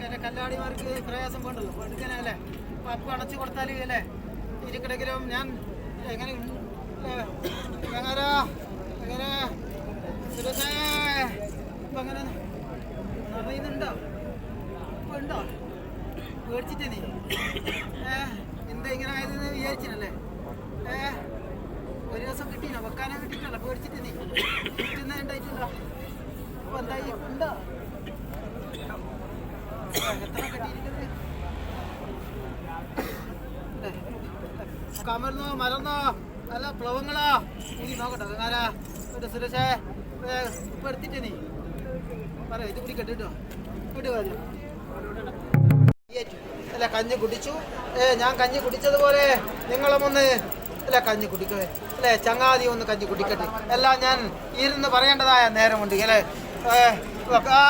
പ്രയാസം വേണ്ടല്ലോ. എടുക്കാനല്ലേ അപ്പോൾ പപ്പ് അടച്ചു കൊടുത്താൽ അല്ലേ? ഇരിക്കിടക്കിലും ഞാൻ എങ്ങനെ? എങ്ങനെ? എങ്ങനെ? സുരേഷേ ഇപ്പൊ എങ്ങനെ? അറിയുന്നുണ്ടോ? ഇപ്പം ഉണ്ടോ? പേടിച്ചിട്ടേ നീ? ഏ എന്താ ഇങ്ങനെ ആയതെന്ന് വിചാരിച്ചിനല്ലേ? ഏ ഒരു ദിവസം കിട്ടീനോ വെക്കാനോ കിട്ടിയിട്ടല്ലോ? പേടിച്ചിട്ട് നീ? കിട്ടുന്ന ഉണ്ടായിട്ടുണ്ടോ? അപ്പം എന്തായി? ഉണ്ടോ? കമർന്നോ മലർന്നോ അല്ല പ്ലവങ്ങളോ. ഇനി നോക്കട്ടെ നാരാ ഒരു സുരേഷേ ഇപ്പൊ എടുത്തിട്ട് നീ പറ ഇത് കുടി കെട്ടിട്ടോ വിട്ടു വരും. അല്ല കഞ്ഞി കുടിച്ചു. ഏ ഞാൻ കഞ്ഞി കുടിച്ചതുപോലെ നിങ്ങളും ഒന്ന് അല്ല കഞ്ഞി കുടിക്കേ അല്ലേ ചങ്ങാതി ഒന്ന് കഞ്ഞി കുടിക്കട്ടെ. എല്ലാം ഞാൻ ഇരുന്ന് പറയേണ്ടതായ നേരമുണ്ട് അല്ലേ? ആണല്ലോ ആ,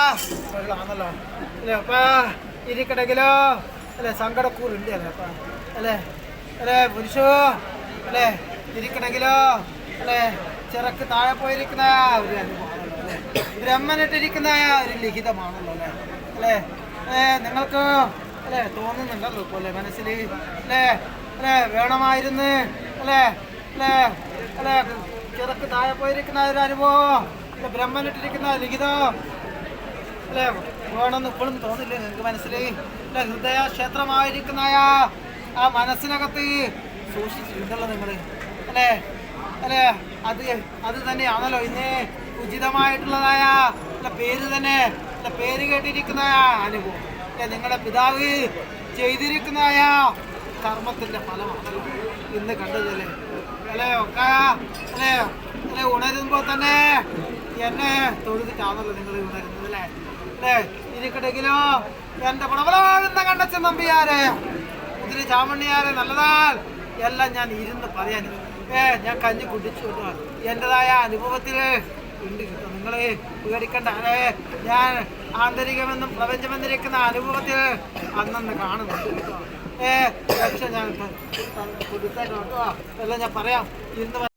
വെള്ളമാണല്ലോ. അല്ലേ അപ്പാ ഇരിക്കണമെങ്കിലോ അല്ലേ സങ്കടക്കൂറുണ്ട് അല്ലേപ്പാ അല്ലേ അല്ലേ പുരുഷോ. അല്ലേ ഇരിക്കണെങ്കിലോ അല്ലേ ചിറക്ക് താഴെ പോയിരിക്കുന്ന ഒരു അനുഭവം ബ്രഹ്മനിട്ടിരിക്കുന്ന ഒരു ലിഖിതമാണല്ലോ അല്ലേ. അല്ലേ അല്ലേ നിങ്ങൾക്ക് അല്ലേ തോന്നുന്നുണ്ടല്ലോ ഇപ്പോൾ അല്ലേ മനസ്സിൽ അല്ലേ അല്ലേ വേണമായിരുന്നു. അല്ലേ അല്ലേ അല്ലേ ചിറക്ക് താഴെ പോയിരിക്കുന്ന ഒരു അനുഭവം. ബ്രഹ്മനിട്ടിരിക്കുന്ന ലിഖിതം. അല്ലേ? വേണമെന്ന് ഇപ്പോഴും തോന്നില്ലേ? നിങ്ങൾക്ക് മനസ്സിലായി? അല്ലെ? ഹൃദയ ക്ഷേത്രമായിരിക്കുന്ന ആ മനസ്സിനകത്ത് സൂക്ഷിച്ചിട്ടുണ്ടല്ലോ നിങ്ങൾ അല്ലേ? അല്ലേ? അത് അത് തന്നെയാണല്ലോ ഇന്ന് ഉചിതമായിട്ടുള്ളതായ അല്ല പേര് തന്നെ അല്ല പേര് കേട്ടിരിക്കുന്ന അനുഭവം. അല്ലെ? നിങ്ങളുടെ പിതാവ് ചെയ്തിരിക്കുന്നതായ കർമ്മത്തിന്റെ ഫലമാണല്ലോ ഇന്ന് കണ്ടതല്ലേ? അല്ലേ? ഒക്കെ? അല്ലേ? അല്ലേ? ഉണരുമ്പോൾ തന്നെ എന്നെ തൊഴുതിട്ടാണല്ലോ നിങ്ങൾ ഉണരുന്നത് അല്ലേ? ഇരിക്കട്ടെങ്കിലോ എന്റെ പ്രബലമാകുന്ന കണ്ടച്ചൻ നമ്പിയാരെ. ഇതിന് ചാമണ്ണിയാരെ നല്ലതാൽ എല്ലാം ഞാൻ ഇരുന്ന് പറയാൻ ഏ ഞാൻ കഞ്ഞി കുടിച്ചു കേട്ടോ. എന്റെതായ അനുഭവത്തിൽ ഉണ്ട് നിങ്ങളെ പേടിക്കണ്ട. അതേ ഞാൻ ആന്തരികമെന്നും പ്രപഞ്ചമെന്നിരിക്കുന്ന അനുഭവത്തിൽ അന്നന്ന് കാണുന്നു ഏ പക്ഷെ ഞാൻ കൊടുത്തേക്കാം കേട്ടോ. എല്ലാം ഞാൻ പറയാം. ഇരുന്ന്